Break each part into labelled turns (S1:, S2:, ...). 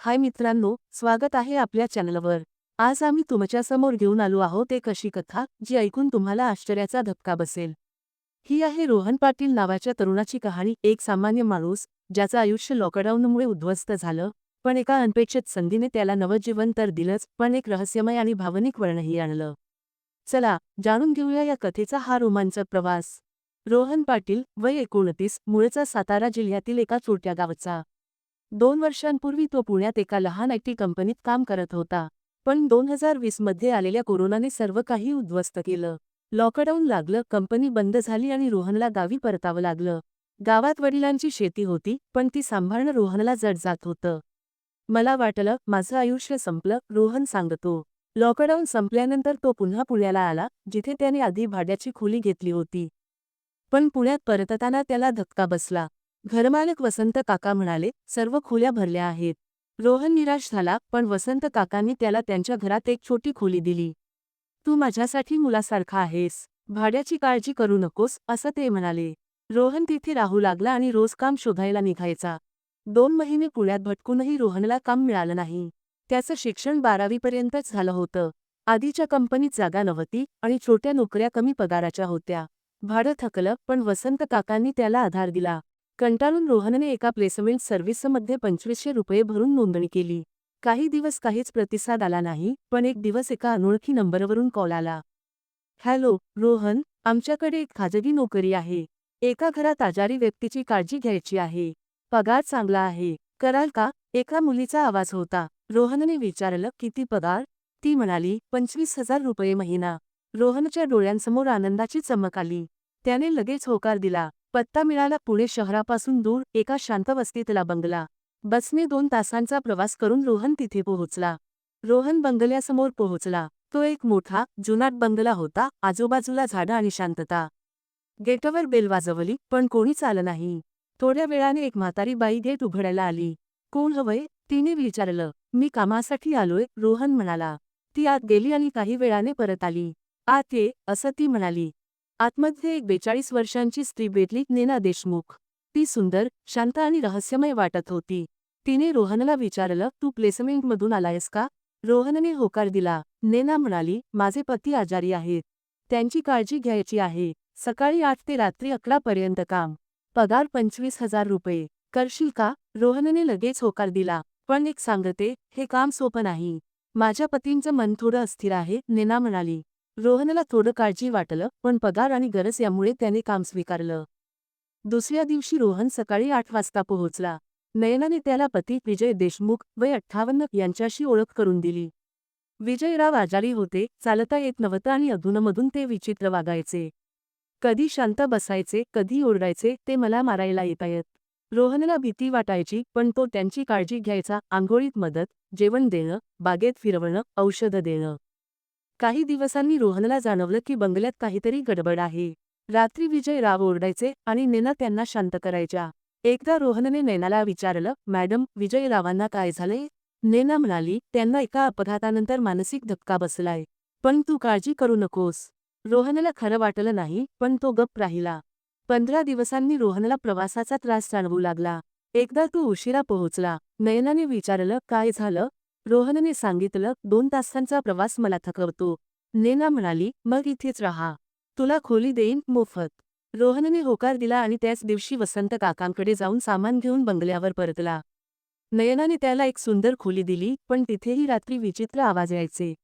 S1: हाय मित्रांनो स्वागत आहे आपल्या चॅनलवर. आज आम्ही तुमच्यासमोर घेऊन आलो आहोत एक अशी कथा जी ऐकून तुम्हाला आश्चर्याचा धक्का बसेल. ही आहे रोहन पाटील नावाच्या तरुणाची कहाणी एक सामान्य माणूस ज्याचं आयुष्य लॉकडाऊनमुळे उद्ध्वस्त झालं पण एका अनपेक्षित संधीने त्याला नवजीवन तर दिलंच पण एक रहस्यमय आणि भावनिक वर्णही आणलं. चला जाणून घेऊया या कथेचा हा रोमांचक प्रवास. रोहन पाटील वय एकोणतीस मूळचा सातारा जिल्ह्यातील एका छोट्या गावचा. दोन वर्षांपूर्वी तो पुण्यात एका लहान आय टी कंपनीत काम करत होता पण दोन हजार वीसमध्ये आलेल्या कोरोनाने सर्व काही उद्ध्वस्त केलं. लॉकडाऊन लागलं कंपनी बंद झाली आणि रोहनला गावी परतावं लागलं. गावात वडिलांची शेती होती पण ती सांभाळणं रोहनला जड जात होतं. मला वाटलं माझं आयुष्य संपलं रोहन सांगतो. लॉकडाऊन संपल्यानंतर तो पुन्हा पुण्याला आला जिथे त्याने आधी भाड्याची खोली घेतली होती. पण पुण्यात परतताना त्याला धक्का बसला. घरमालक वसंत काका म्हणाले सर्व खोल्या भरल्या आहेत. रोहन निराश झाला पण वसंत काकांनी त्याला त्यांच्या घरात एक छोटी खोली दिली. तू माझ्यासाठी मुलासारखा आहेस. भाड्याची काळजी करू नकोस असं ते म्हणाले. रोहन तिथे राहू लागला आणि रोज काम शोधायला निघायचा. दोन महिने पुण्यात भटकूनही रोहनला काम मिळालं नाही. त्याचं शिक्षण बारावीपर्यंतच झालं होतं. आधीच्या कंपनीत जागा नव्हती आणि छोट्या नोकऱ्या कमी पगाराच्या होत्या. भाडं थकलं पण वसंत काकांनी त्याला आधार दिला. कंटाळून रोहनने एका प्लेसमेंट सर्व्हिसमध्ये पंचवीसशे रुपये भरून नोंदणी केली. काही दिवस काहीच प्रतिसाद आला नाही पण एक दिवस एका अनोळखी नंबरवरून कॉल आला. हॅलो रोहन आमच्याकडे एक खाजगी नोकरी आहे. एका घरात आजारी व्यक्तीची काळजी घ्यायची आहे. पगार चांगला आहे. कराल का? एका मुलीचा आवाज होता. रोहनने विचारलं किती पगार? ती म्हणाली पंचवीस हजार रुपये महिना. रोहनच्या डोळ्यांसमोर आनंदाची चमक आली. त्याने लगेच होकार दिला. पत्ता मिळाला पुणे शहरापासून दूर एका शांत वस्तीतला बंगला. बसने दोन तासांचा प्रवास करून रोहन तिथे पोहोचला. रोहन बंगल्यासमोर पोहोचला. तो एक मोठा जुनाट बंगला होता आजूबाजूला झाडं आणि शांतता. गेटवर बेल वाजवली पण कोणीच आलं नाही. थोड्या वेळाने एक म्हातारी बाई गेट उघडायला आली. कोण हवंय तिने विचारलं. मी कामासाठी आलोय रोहन म्हणाला. ती आत गेली आणि काही वेळाने परत आली. आत ये असं ती म्हणाली. आतमध्ये एक बेचाळीस वर्षांची स्त्री भेटली नेना देशमुख. ती सुंदर शांत आणि रहस्यमय वाटत होती. तिने रोहनला विचारलं तू प्लेसमेंटमधून आलायस का? रोहनने होकार दिला. नेना म्हणाली माझे पती आजारी आहेत. त्यांची काळजी घ्यायची आहे. सकाळी आठ ते रात्री अकरापर्यंत काम. पगार पंचवीस हजार रुपये. करशील का? रोहनने लगेच होकार दिला. पण एक सांगते हे काम सोपं नाही. माझ्या पतींचं मन थोडं अस्थिर आहे नेना म्हणाली. रोहनला थोडं काळजी वाटलं पण पगार आणि गरज यामुळे त्याने काम स्वीकारलं. दुसऱ्या दिवशी रोहन सकाळी आठ वाजता पोहोचला. नयनाने त्याला पती विजय देशमुख वय अठ्ठावन्न यांच्याशी ओळख करून दिली. विजयराव आजारी होते चालता येत नव्हतं आणि अधूनमधून ते विचित्र वागायचे. कधी शांत बसायचे कधी ओरडायचे ते मला मारायला येतायत. रोहनला भीती वाटायची पण तो त्यांची काळजी घ्यायचा आंघोळीत मदत जेवण देणं बागेत फिरवणं औषधं देणं. काही दिवसांनी रोहनला जाणवलं की बंगल्यात काहीतरी गडबड आहे. रात्री विजय राव ओरडायचे आणि नेना त्यांना शांत करायच्या. एकदा रोहनने नैनाला विचारलं मॅडम विजय रावांना काय झालंय? नेना म्हणाली त्यांना एका अपघातानंतर मानसिक धक्का बसलाय. पण तू काळजी करू नकोस. रोहनला खरं वाटलं नाही पण तो गप्प राहिला. पंधरा दिवसांनी रोहनला प्रवासाचा त्रास जाणवू लागला. एकदा तू उशिरा पोहोचला. नयनाने विचारलं काय झालं? रोहनने सांगितलं दोन तासांचा प्रवास मला थकवतो. नेना म्हणाली मग इथेच राहा. तुला खोली देईन मोफत. रोहनने होकार दिला आणि त्याच दिवशी वसंत काकांकडे जाऊन सामान घेऊन बंगल्यावर परतला. नयनाने त्याला एक सुंदर खोली दिली पण तिथेही रात्री विचित्र आवाज यायचे.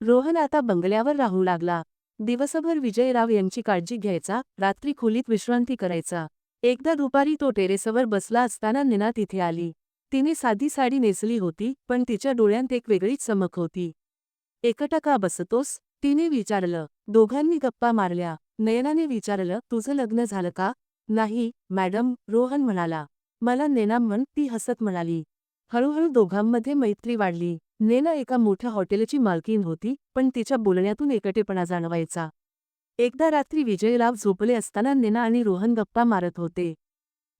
S1: रोहन आता बंगल्यावर राहू लागला. दिवसभर विजयराव यांची काळजी घ्यायचा रात्री खोलीत विश्रांती करायचा. एकदा दुपारी तो टेरेसवर बसला असताना निना तिथे आली. तिने साधी साडी नेसली होती पण तिच्या डोळ्यांत एक वेगळीच चमक होती. एकटा का बसतोस? तिने विचारलं. दोघांनी गप्पा मारल्या. नयनाने विचारलं तुझं लग्न झालं का? नाही मॅडम रोहन म्हणाला. मला नेना म्हण ती हसत म्हणाली. हळूहळू दोघांमध्ये मैत्री वाढली. नेना एका मोठ्या हॉटेलची मालकीन होती पण तिच्या बोलण्यातून एकटेपणा जाणवायचा. एकदा रात्री विजयराव झोपले असताना नेना आणि रोहन गप्पा मारत होते.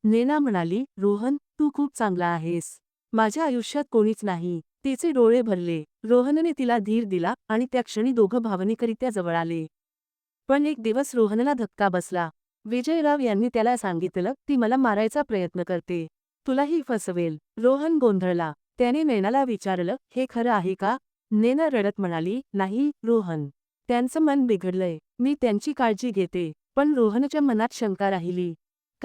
S1: नेना म्हणाली रोहन तू खूप चांगला आहेस. माझ्या आयुष्यात कोणीच नाही. तिचे डोळे भरले. रोहनने तिला धीर दिला आणि त्या क्षणी दोघं भावनिकरित्या जवळ आले. पण एक दिवस रोहनला धक्का बसला. विजयराव यांनी त्याला सांगितलं ती मला मारायचा प्रयत्न करते. तुलाही फसवेल. रोहन गोंधळला. त्याने नैनाला विचारलं हे खरं आहे का? नेना रडत म्हणाली नाही रोहन. त्यांचं मन बिघडलंय. मी त्यांची काळजी घेते. पण रोहनच्या मनात शंका राहिली.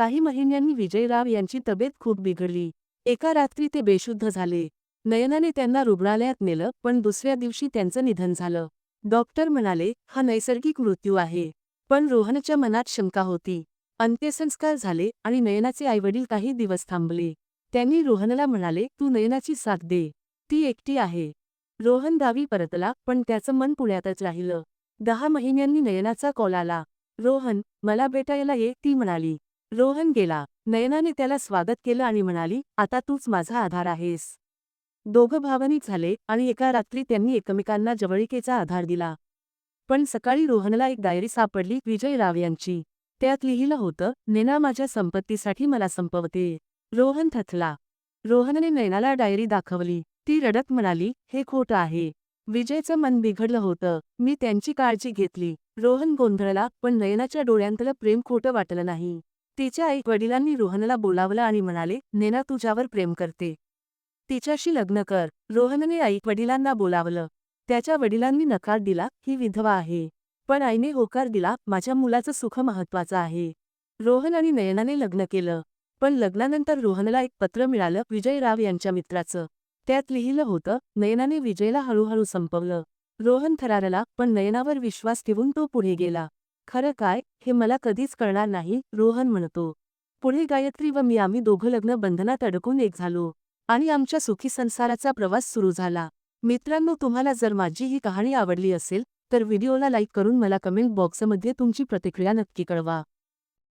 S1: काही महिन्यांनी विजयराव यांची तब्येत खूप बिघडली. एका रात्री ते बेशुद्ध झाले. नयनाने त्यांना रुग्णालयात नेलं पण दुसऱ्या दिवशी त्यांचं निधन झालं. डॉक्टर म्हणाले हा नैसर्गिक मृत्यू आहे. पण रोहनच्या मनात शंका होती. अंत्यसंस्कार झाले आणि नयनाचे आईवडील काही दिवस थांबले. त्यांनी रोहनला म्हणाले तू नयनाची साथ दे. ती एकटी आहे. रोहन गावी परतला पण त्याचं मन पुण्यातच राहिलं. दहा महिन्यांनी नयनाचा कॉल आला. रोहन मला भेटायला ये ती म्हणाली. रोहन गेला. नयनाने त्याला स्वागत केलं आणि म्हणाली आता तूच माझा आधार आहेस. दोघं भावनिक झाले आणि एका रात्री त्यांनी एकमेकांना जवळिकेचा आधार दिला. पण सकाळी रोहनला एक डायरी सापडली विजय राव यांची. त्यात लिहिलं होतं नेना माझ्या संपत्तीसाठी मला संपवते. रोहन थथला रोहनने नैनाला डायरी दाखवली. ती रडत म्हणाली हे खोटं आहे. विजयचं मन बिघडलं होतं. मी त्यांची काळजी घेतली. रोहन गोंधळला पण नयनाच्या डोळ्यांतलं प्रेम खोटं वाटलं नाही. तिच्या आई वडिलांनी रोहनला बोलावलं आणि म्हणाले नेना तुझ्यावर प्रेम करते. तिच्याशी लग्न कर. रोहनने आई वडिलांना बोलावलं. त्याच्या वडिलांनी नकार दिला ही विधवा आहे. पण आईने होकार दिला माझ्या मुलाचं सुख महत्वाचं आहे. रोहन आणि नयनाने लग्न केलं. पण लग्नानंतर रोहनला एक पत्र मिळालं विजयराव यांच्या मित्राचं. त्यात लिहिलं होतं नयनाने विजयला हळूहळू संपवलं. रोहन थरारला पण नयनावर विश्वास ठेवून तो पुढे गेला. खरं काय हे मला कधीच कळणार नाही रोहन म्हणतो. पुढे गायत्री व मी आम्ही दोघं लग्न बंधनात अडकून एक झालो. आणि आमच्या सुखी संसाराचा प्रवास सुरू झाला. मित्रांनो तुम्हाला जर माझी ही कहाणी आवडली असेल तर व्हिडिओला लाईक करून मला कमेंट बॉक्समध्ये तुमची प्रतिक्रिया नक्की कळवा.